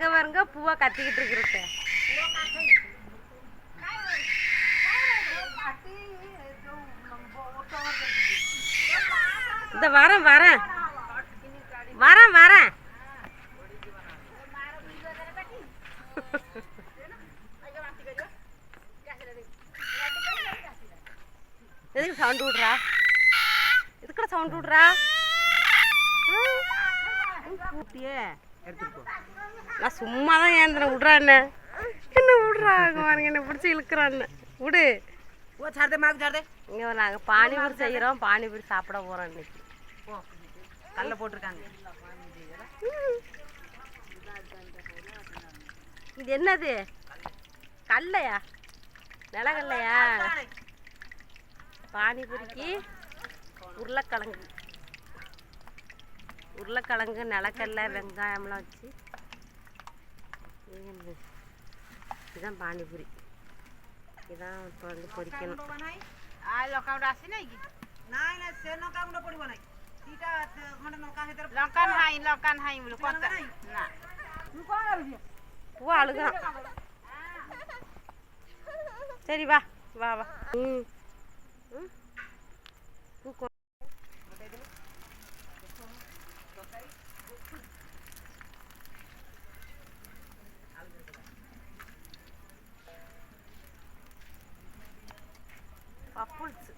அங்க பாருங்க பூவா கத்திக்கிட்டு இருக்கிறது. இந்த வரேன் வரேன் வரேன் வரேன் எதுக்கு சவுண்ட் விடுறா? எதுக்கட சவுண்ட் விடுறா? கூட்டியே நான் சும்மா தான் ஏந்திரன் விட்றா என்ன? என்ன விட்றா? பாருங்க என்ன பிடிச்சி இழுக்கிறான்னு. விடு. இங்கே நாங்கள் பானிபூரி செய்கிறோம் பானிபூரி சாப்பிட போகிறோம் இன்னைக்கு. கல்ல போட்டிருக்காங்க. இது என்னது? கல்லையா? நிலக்கல்லையா? பானிபூரிக்கு உருளைக்கிழங்கு. உருளைக்கிழங்கு நிலக்கடலை வெங்காயம்லாம் வச்சு. இதுதான் பானிபூரி. இதான் இப்போ வந்து பொரிக்கணும் লঙ্কা নাই লঙ্কা নাই বলে কথা না பூ அழுகான் சரி வா வா வா. ம். பூ புளிச்சு.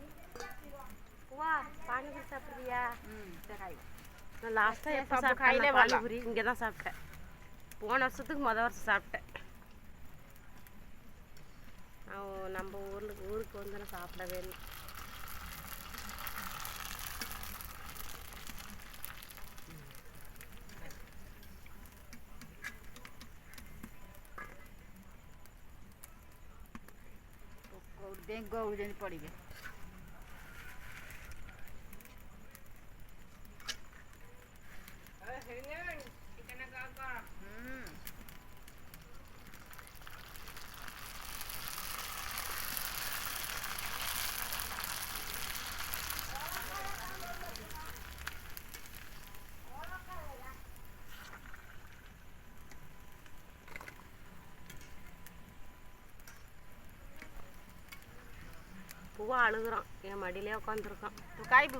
வா பானிபூரி சாப்பிட்றியா? ம் சரி நான் லாஸ்ட்டாக எப்போ சாப்பிட்டேன் பானிபூரி இங்கே தான் சாப்பிட்டேன். போன வருஷத்துக்கு மொதல் வருஷம் சாப்பிட்டேன். நான் நம்ம ஊரில் ஊருக்கு வந்து நான் சாப்பிடவே இல்லை. બેંક ગૌ જઈને பூவா அழுகுறான் என் மடியிலே உட்காந்துருக்கான் ତୁ ଖାଇବୁ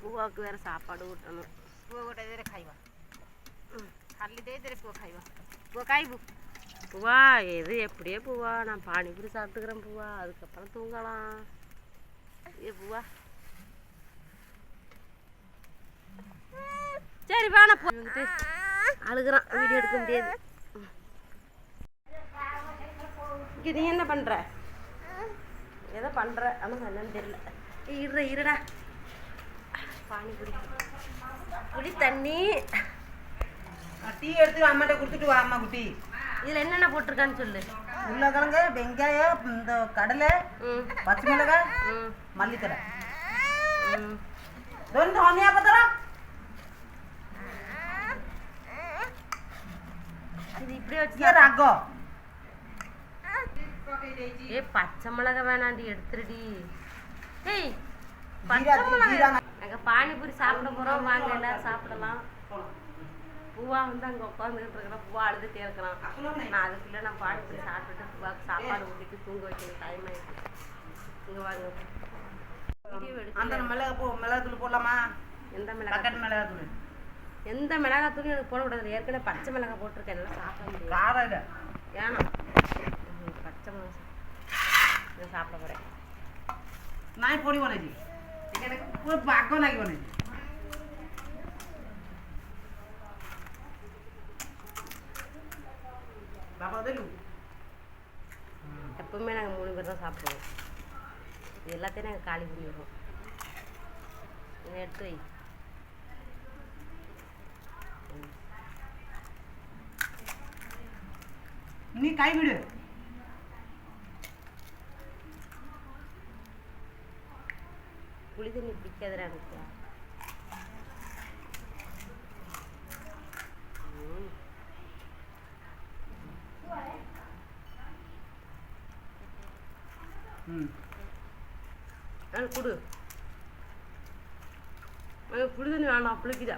பூவாவுக்கு வேற சாப்பாடு ஊட்டணும் ପୁଅ ଗୋଟେ ଦେରେ ଖାଇବା ଖାଲି ଦେଇଦେରେ ପୁଅ ଖାଇବା ପୁଅ ଖାଇବୁ பூவா எது எப்படியே பூவா நான் பானிபூரி சாப்பிட்டுக்கிறேன் பூவா அதுக்கப்புறம் தூங்கலாம் ஏ பூவா சரி வா நான் போட்டு அழுகுறான் வீடியோ எடுக்க முடியாது இங்கே நீ என்ன பண்ணுற ஏதோ பண்ணுற ஆனால் என்னன்னு தெரியல. இருடா இருடா. பானிபுரி புளி தண்ணி. டீ எடுத்து அம்மாட்ட கொடுத்துட்டு வா அம்மா குட்டி. இதில் என்னென்ன போட்டிருக்கான்னு சொல்லு. உருளைக்கிழங்கு வெங்காயம் இந்த கடலை பச்சை மிளகாய் மல்லிக்கடை ரெண்டு ஒன்றையா பத்திரம். இது இப்படியே வச்சு ரகம் ରାଗ ஏ பச்சை மிளகா வேணாண்டி எடுத்துருடி ஏய் ஜீரா பச்சை ஜீரா மிளகா நாங்க பானிபூரி சாப்பிட போறோம் வாங்க எல்லாரும் சாப்பிடலாம் பூவா வந்து அங்க உட்காந்துக்கிட்டு இருக்கிறான் பூவா அழுதுட்டே இருக்கிறான் நான் அதுக்குள்ள நான் பானிபூரி சாப்பிட்டுட்டு பூவாக்கு சாப்பாடு ஊட்டிட்டு தூங்க வைக்கணும் டைம் ஆயிடுச்சு இங்க வாங்க அந்த மிளகா போ மிளகாத்தூள் போடலாமா எந்த மிளகா மிளகாத்தூள் எந்த மிளகாத்தூளும் எனக்கு போடக்கூடாது ஏற்கனவே பச்சை மிளகா போட்டிருக்கேன் என்னால் சாப்பிட முடியாது காரம் இல்லை ஏன்னா चमन जसं आपल्याकडे आहे. নাই পৰিব নিদিয়ে সেইকাৰণে পুৰা বাঘ লাগিব নিদিয়ে বাবা দিলোঁ எப்பவுமே நாங்கள் மூணு பேர் தான் சாப்பிடுவோம் இது எல்லாத்தையும் நாங்கள் காலி பண்ணிடுவோம் இதை எடுத்து வை நீ கை விடு புளி தண்ணி பிடிக்காதுடா எனக்கு. கொடு. எனக்கு புளி தண்ணி வேணாம் புளிக்குதா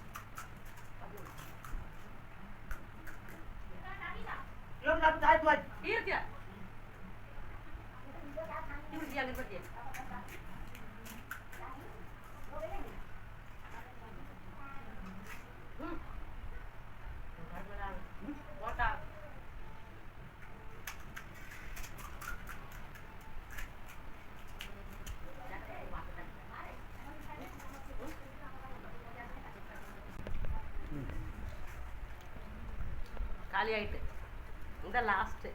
காலி ஆயிட்டு இந்த லாஸ்ட்டு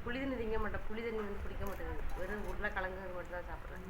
புளி தண்ணி திங்க மாட்டேன். புளி தண்ணி வந்து பிடிக்க மாட்டேங்குது வெறும் உருளைக்கிழங்கு அது மட்டும் தான் சாப்பிட்றேன்